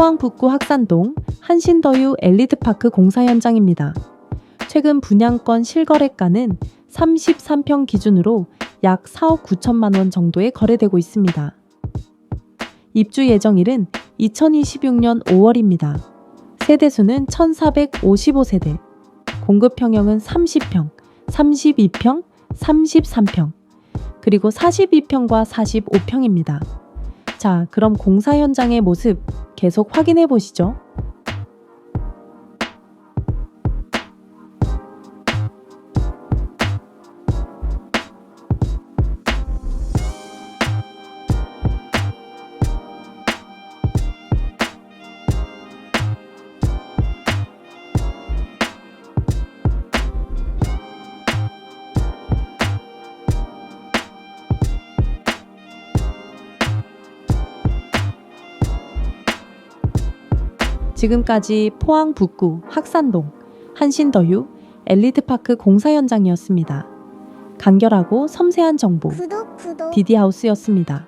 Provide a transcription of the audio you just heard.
포항 북구 학산동 한신더유 엘리트파크 공사 현장입니다. 최근 분양권 실거래가는 33평 기준으로 약 4억 9천만 원 정도에 거래되고 있습니다. 입주 예정일은 2026년 5월입니다. 세대수는 1455세대, 공급 평형은 30평, 32평, 33평, 그리고 42평과 45평입니다. 자, 그럼 공사 현장의 모습 계속 확인해 보시죠. 지금까지 포항 북구 학산동 한신더유 엘리트파크 공사 현장이었습니다. 간결하고 섬세한 정보 구독 구독 디디하우스였습니다.